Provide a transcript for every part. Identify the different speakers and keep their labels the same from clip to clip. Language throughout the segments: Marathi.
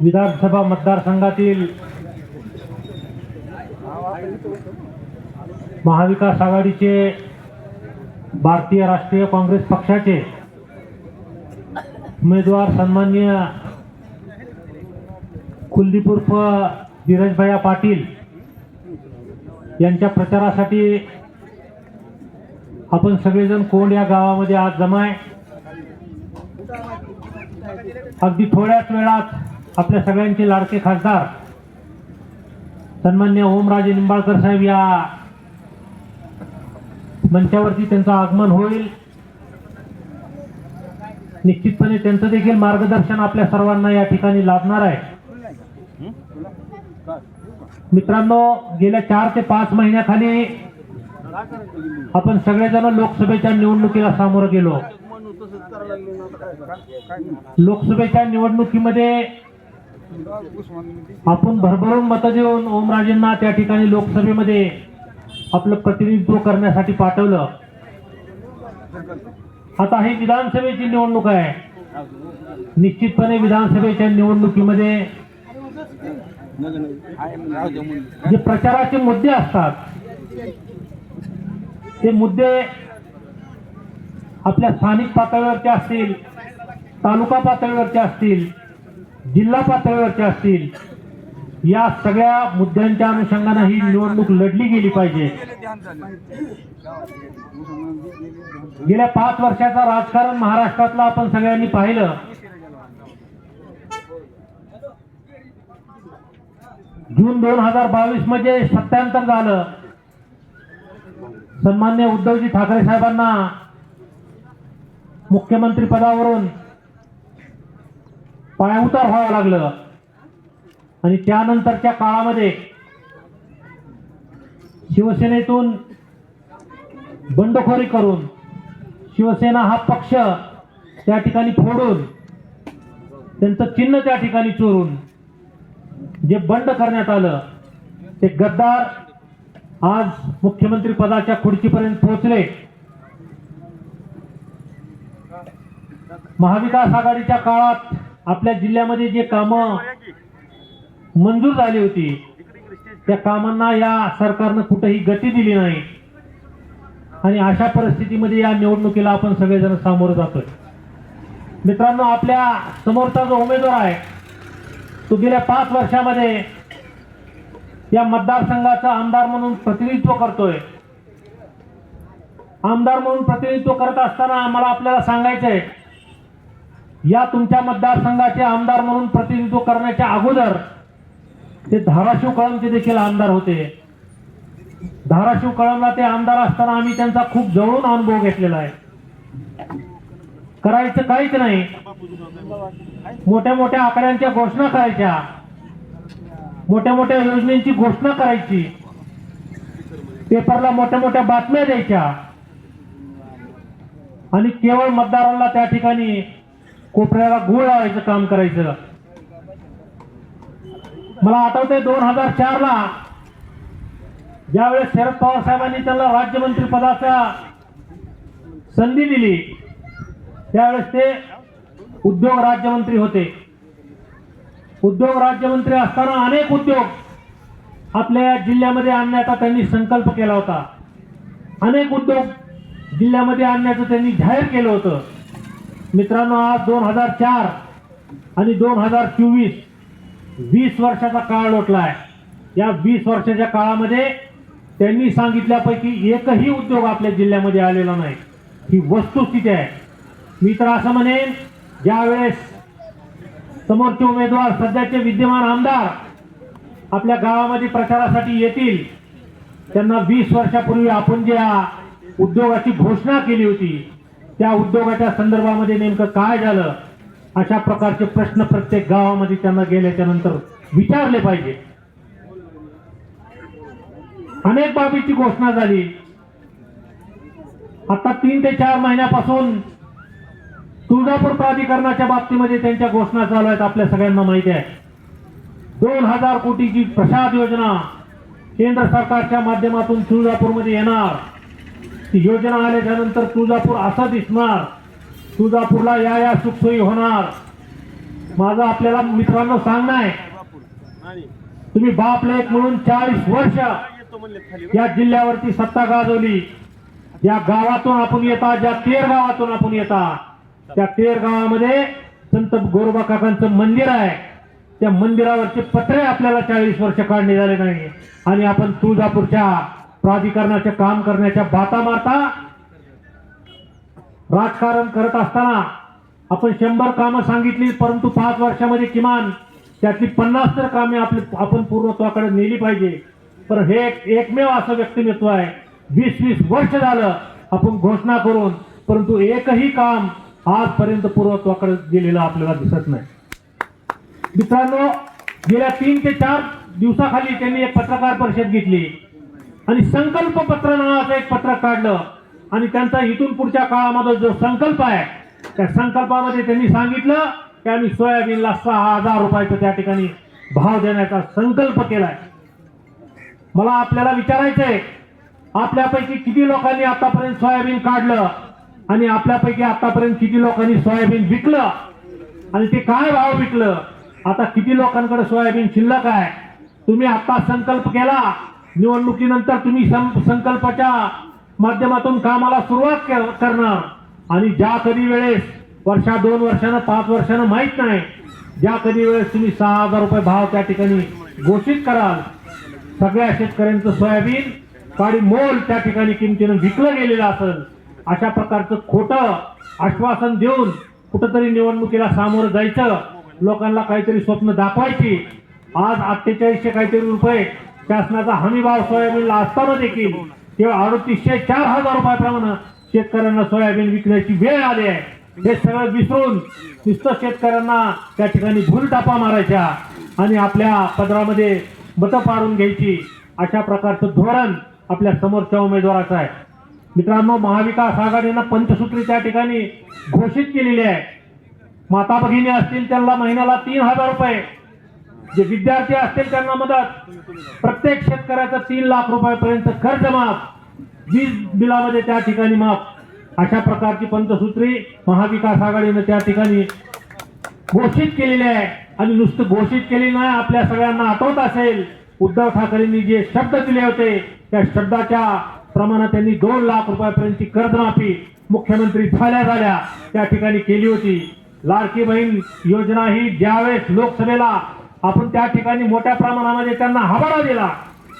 Speaker 1: विधानसभा मतदारसंघातील महाविकास आघाडीचे भारतीय राष्ट्रीय काँग्रेस पक्षाचे उमेदवार सन्माननीय कुलदीप उर्फ धीरजभैया पाटील यांच्या प्रचारासाठी आपण सगळेजण कोंड या गावामध्ये आज जमाय. अगदी थोड्याच वेळात आपल्या सगळ्यांचे लाडके खासदार. सन्मान्य ओमराजे निंबाळकर साहेब या मंचावरती त्यांचं आगमन होईल. निश्चितपणे त्यांचं देखील मार्गदर्शन आपल्या सर्वांना या ठिकाणी लाभणार आहे. मित्रांनो गेल्या चार ते पाच महिन्याखाली आपण सगळेजण लोकसभेच्या निवडणुकीला सामोरं गेलो. लोकसभेच्या निवडणुकीमध्ये आपण भरभरून मतं देऊन ओमराजेंना त्या ठिकाणी लोकसभेमध्ये आपलं प्रतिनिधित्व करण्यासाठी पाठवलं. आता ही विधानसभेची निवडणूक आहे. निश्चितपणे विधानसभेच्या निवडणुकीमध्ये जे प्रचाराचे मुद्दे असतात ते मुद्दे आपल्या स्थानिक पातळीवरचे असतील तालुका पातळीवरचे असतील जिल्हा पातळीवरच्या असतील या सगळ्या मुद्द्यांच्या अनुषंगाने ही निवडणूक लढली गेली पाहिजे. गेल्या पाच वर्षाचा राजकारण महाराष्ट्रातला आपण सगळ्यांनी पाहिलं. जून दोन हजार बावीसमध्ये सत्यांतर झालं. सन्मान्य उद्धवजी ठाकरे साहेबांना मुख्यमंत्री पदावरून पायउतार व्हावं लागलं. आणि त्यानंतरच्या काळामध्ये शिवसेनेतून बंडखोरी करून शिवसेना हा पक्ष त्या ठिकाणी फोडून त्यांचं चिन्ह त्या ठिकाणी चोरून जे बंड करण्यात आलं ते गद्दार आज मुख्यमंत्री पदाच्या खुर्चीपर्यंत पोहोचले. महाविकास आघाडीच्या काळात आपल्या जिल्ह्यामध्ये जे कामं मंजूर झाली होती त्या कामांना या सरकारनं कुठेही गती दिली नाही. आणि अशा परिस्थितीमध्ये या निवडणुकीला आपण सगळेजण सामोरं जातोय. मित्रांनो आपल्या समोरचा जो उमेदवार आहे तो गेल्या पाच वर्षामध्ये या मतदारसंघाचा आमदार म्हणून प्रतिनिधित्व करतोय. आमदार म्हणून प्रतिनिधित्व करत असताना आम्हाला आपल्याला सांगायचंय या तुमच्या मतदारसंघाचे आमदार म्हणून प्रतिनिधित्व करण्याच्या अगोदर ते धाराशिव कळमचे देखील आमदार होते. धाराशिव कळमला ते आमदार असताना आम्ही त्यांचा खूप जवळून अनुभव घेतलेला आहे. करायचं काहीच नाही. मोठ्या मोठ्या आकड्यांच्या घोषणा करायच्या. मोठ्या मोठ्या योजनेची घोषणा करायची. पेपरला मोठ्या मोठ्या बातम्या द्यायच्या. आणि केवळ मतदारांना त्या ठिकाणी कोपऱ्याला गुळ लावायचं काम करायचं. मला आठवतंय दोन हजार चार ला ज्यावेळेस शरद पवार साहेबांनी त्यांना राज्यमंत्री पदाचा संधी दिली त्यावेळेस ते उद्योग राज्यमंत्री होते. उद्योग राज्यमंत्री असताना अनेक उद्योग आपल्या जिल्ह्यामध्ये आणण्याचा त्यांनी संकल्प केला होता. अनेक उद्योग जिल्ह्यामध्ये आणण्याचं त्यांनी जाहीर केलं होतं. मित्रांनो आज दोन हजार चार आणि दोन हजार चोवीस वीस वर्षाचा काळ लोटलाय. या वीस वर्षाच्या काळामध्ये त्यांनी सांगितल्यापैकी एकही उद्योग आपल्या जिल्ह्यामध्ये आलेला नाही. ही वस्तुस्थिती आहे. मी तर असं म्हणेन ज्यावेळेस समोरचे उमेदवार सध्याचे विद्यमान आमदार आपल्या गावामध्ये प्रचारासाठी येतील त्यांना वीस वर्षापूर्वी आपण ज्या उद्योगाची घोषणा केली होती त्या उद्योगाच्या संदर्भामध्ये नेमकं काय झालं? अशा प्रकारचे प्रश्न प्रत्येक गावामध्ये त्यांना गेल्याच्यानंतर विचारले पाहिजे. अनेक बाबीची घोषणा झाली. आता तीन ते चार महिन्यापासून तुळजापूर प्राधिकरणाच्या बाबतीमध्ये त्यांच्या घोषणा चालू आहेत आपल्या सगळ्यांना माहिती आहे. दोन हजार कोटीची प्रसाद योजना केंद्र सरकारच्या माध्यमातून तुळजापूरमध्ये येणार. ती योजना आल्याच्यानंतर तुळजापूर असा दिसणार. तुळजापूरला या या सुखसोयी होणार. माझं आपल्याला मित्रांनो सांगणं आहे. तुम्ही बाप लेक म्हणून चाळीस वर्ष या जिल्ह्यावरती सत्ता गाजवली. या गावातून आपण येता ज्या तेर गावातून आपण येता त्या तेर गावामध्ये संत गोरोबा काकांचं मंदिर आहे. त्या मंदिरावरचे पत्रे आपल्याला चाळीस वर्ष काढणे झाले नाही आणि आपण तुळजापूरच्या प्राधिकरणाचे काम करण्याच्या बाता मारता राजकारण करत असताना आपण शंभर कामं सांगितली परंतु पाच वर्षामध्ये किमान त्यातली पन्नास तर कामे आपली आपण पूर्णत्वाकडे नेली पाहिजे. पण हे एक एकमेव असं व्यक्तिमत्व आहे. वीस वीस वर्ष झालं आपण घोषणा करून परंतु एकही काम आजपर्यंत पूर्वत्वाकडे गेलेलं आपल्याला दिसत नाही. मित्रांनो गेल्या तीन ते चार दिवसाखाली त्यांनी एक पत्रकार परिषद घेतली. आणि संकल्प पत्र नावाचं एक पत्रक काढलं. आणि त्यांचा इथून पुढच्या काळामध्ये जो संकल्प आहे त्या संकल्पामध्ये त्यांनी सांगितलं की आम्ही सोयाबीनला सहा हजार रुपयाचा त्या ठिकाणी भाव देण्याचा संकल्प केलाय. मला आपल्याला विचारायचंय आपल्यापैकी किती लोकांनी आतापर्यंत सोयाबीन काढलं? आणि आपल्यापैकी आतापर्यंत किती लोकांनी सोयाबीन विकलं? आणि ते काय भाव विकलं? आता किती लोकांकडे सोयाबीन शिल्लक आहे? तुम्ही आता संकल्प केला. निवडणुकीनंतर तुम्ही सं- संकल्पाच्या माध्यमातून कामाला सुरुवात करणार. आणि ज्या कधी वेळेस वर्षा दोन वर्षानं पाच वर्षानं माहीत नाही ज्या कधी वेळेस तुम्ही सहा हजार रुपये भाव त्या ठिकाणी घोषित कराल सगळ्या शेतकऱ्यांचं सोयाबीन काळी मोल त्या ठिकाणी किमतीनं विकलं गेलेलं असेल अशा प्रकारचं खोटं आश्वासन देऊन कुठंतरी निवडणुकीला सामोरं जायचं लोकांना काहीतरी स्वप्न दाखवायची आज अठ्ठेचाळीसशे काहीतरी रुपये शासनाचा हमी भाव सोयाबीनला असताना देखील. केवळ अडतीसशे चार हजार रुपयाप्रमाणे शेतकऱ्यांना सोयाबीन विकण्याची वेळ आली आहे. हे सगळं विसरून नुसतं शेतकऱ्यांना त्या ठिकाणी भूलटापा मारायच्या आणि आपल्या पदरामध्ये मतं पाडून घ्यायची अशा प्रकारचं धोरण आपल्या समोरच्या उमेदवाराचं आहे. मित्रांनो महाविकास आघाडीनं पंचसूत्री त्या ठिकाणी घोषित केलेली आहे. माता भगिनी असतील त्यांना महिन्याला तीन हजार रुपये. जे विद्यार्थी असतील त्यांना मदत. प्रत्येक शेतकऱ्याचं तीन लाख रुपयापर्यंत कर्ज माफ. वीज बिलामध्ये त्या ठिकाणी माफ. अशा प्रकारची पंचसूत्री महाविकास आघाडीनं त्या ठिकाणी घोषित केलेली आहे. आणि नुसतं घोषित केली नाही आपल्या सगळ्यांना आठवत असेल. उद्धव ठाकरेंनी जे शब्द दिले होते त्या शब्दाच्या प्रमाणात त्यांनी दोन लाख रुपयापर्यंतची कर्जमाफी मुख्यमंत्री झाल्या झाल्या त्या ठिकाणी केली होती. लाडकी बहीण योजना ही ज्यावेळेस लोकसभेला आपण त्या ठिकाणी मोठ्या प्रमाणामध्ये त्यांना हवाला दिला.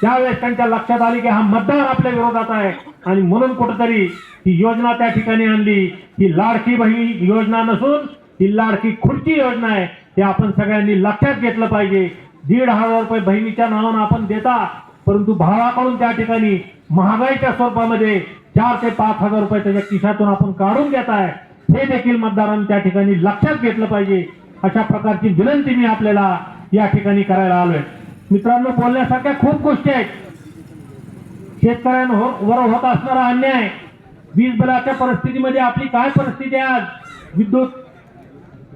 Speaker 1: त्यावेळेस त्यांच्या लक्षात आली की हा मतदार आपल्या विरोधात आहे. आणि म्हणून कुठंतरी ही योजना त्या ठिकाणी आणली. ही लाडकी बहीण योजना नसून ही लाडकी खुर्ची योजना आहे. ते आपण सगळ्यांनी लक्षात घेतलं पाहिजे. दीड हजार रुपये बहिणीच्या नावानं आपण देता परंतु भावाकडून त्या ठिकाणी महागाईच्या स्वरूपामध्ये चार ते पाच हजार रुपये त्याच्या खिशातून आपण काढून घेत आहे. हे देखील मतदारांनी त्या ठिकाणी लक्षात घेतलं पाहिजे. अशा प्रकारची विनंती मी आपल्याला या ठिकाणी करायला आलोय. मित्रांनो बोलण्यासारख्या खूप गोष्टी आहेत. शेतकऱ्यांवर होत असणारा अन्याय वीज बिलाच्या परिस्थितीमध्ये आपली काय परिस्थिती आहे आज? विद्युत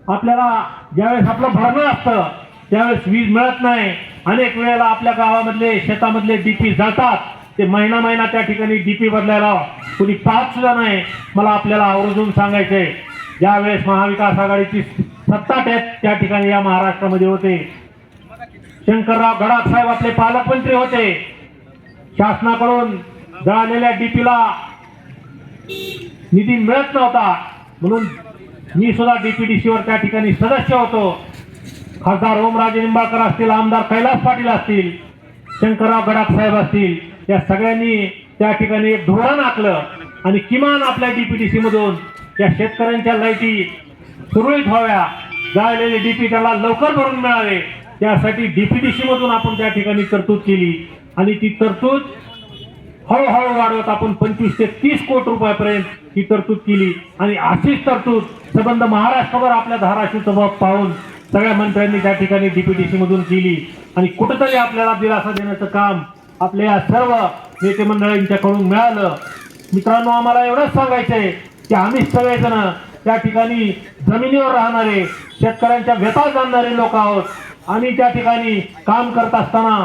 Speaker 1: आपल्याला ज्यावेळेस आपलं भरणं असतं त्यावेळेस वीज मिळत नाही. अनेक वेळेला आपल्या गावामधले शेतामधले डीपी जातात ते महिना महिना त्या ठिकाणी डीपी बदलायला कुणी पाहत सुद्धा नाही. मला आपल्याला आवर्जून सांगायचंय ज्यावेळेस महाविकास आघाडीची सत्ता त्या ठिकाणी या महाराष्ट्रामध्ये होते शंकरराव गडाख साहेब आपले पालकमंत्री होते. शासनाकडून जळालेल्या डीपीला निधी मिळत नव्हता. म्हणून मी सुद्धा डीपीडीसीवर त्या ठिकाणी सदस्य होतो. खासदार ओमराजे निंबाळकर असतील आमदार कैलास पाटील असतील शंकरराव गडाख साहेब असतील या सगळ्यांनी त्या ठिकाणी एक धोरण आखलं आणि किमान आपल्या डीपीडीसी मधून या शेतकऱ्यांच्या लाईटी सुरळीत व्हाव्या. जाळलेले डीपी त्याला लवकर भरून मिळावे. त्यासाठी डीपीडीसी मधून आपण त्या ठिकाणी तरतूद केली. आणि ती तरतूद हळूहळू वाढवत आपण पंचवीस ते तीस कोटी रुपयापर्यंत ही तरतूद केली. आणि अशीच तरतूद संबंध महाराष्ट्रभर आपल्या धाराशिवचं पाहून सगळ्या मंत्र्यांनी त्या ठिकाणी डीपीडीसी मधून केली. आणि कुठंतरी आपल्याला दिलासा देण्याचं काम आपल्या या सर्व नेते मंडळींच्याकडून मिळालं. मित्रांनो आम्हाला एवढंच सांगायचंय की आम्ही सगळेजण त्या ठिकाणी जमिनीवर राहणारे शेतकऱ्यांच्या व्यथा जाणणारे लोक आहोत. आणि त्या ठिकाणी काम करत असताना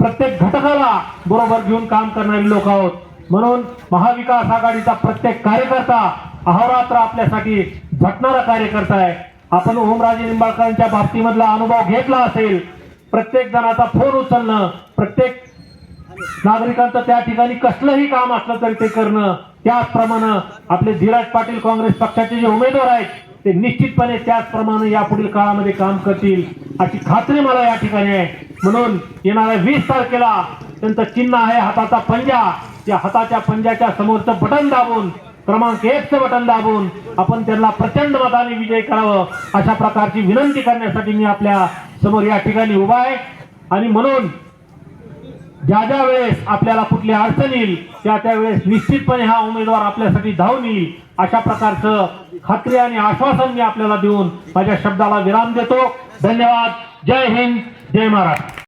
Speaker 1: प्रत्येक घटकाला बरोबर घेऊन काम करणारे लोक आहोत. म्हणून महाविकास आघाडीचा प्रत्येक कार्यकर्ता अहोरात्र आपल्यासाठी झटणारा कार्यकर्ता आहे. आपण ओमराजे निंबाळकरांच्या बाबतीमधला अनुभव घेतला असेल प्रत्येक जणाचा फोन उचलणं प्रत्येक नागरिकांचं त्या ठिकाणी कसलंही काम असलं तरी ते करणं त्याचप्रमाणे आपले धीरज पाटील काँग्रेस पक्षाचे जे उमेदवार आहेत ते निश्चितपणे त्याचप्रमाणे यापुढील काळामध्ये काम करतील अशी खात्री मला या ठिकाणी आहे. म्हणून येणाऱ्या वीस तारखेला त्यांचं चिन्ह आहे हाताचा पंजा. त्या हाताच्या पंजाच्या समोरचं बटन दाबून क्रमांक एकचं बटन दाबून आपण त्यांना प्रचंड मताने विजय करावं अशा प्रकारची विनंती करण्यासाठी मी आपल्यासमोर या ठिकाणी उभा आहे. आणि म्हणून ज्या ज्या वेळेस आपल्याला कुठली अडचण येईल त्या त्यावेळेस निश्चितपणे हा उमेदवार आपल्यासाठी धावून येईल. अशा प्रकारचं खात्री आणि आश्वासन मी आपल्याला देऊन माझ्या शब्दाला विराम देतो. धन्यवाद. जय हिंद. जय महाराष्ट्र.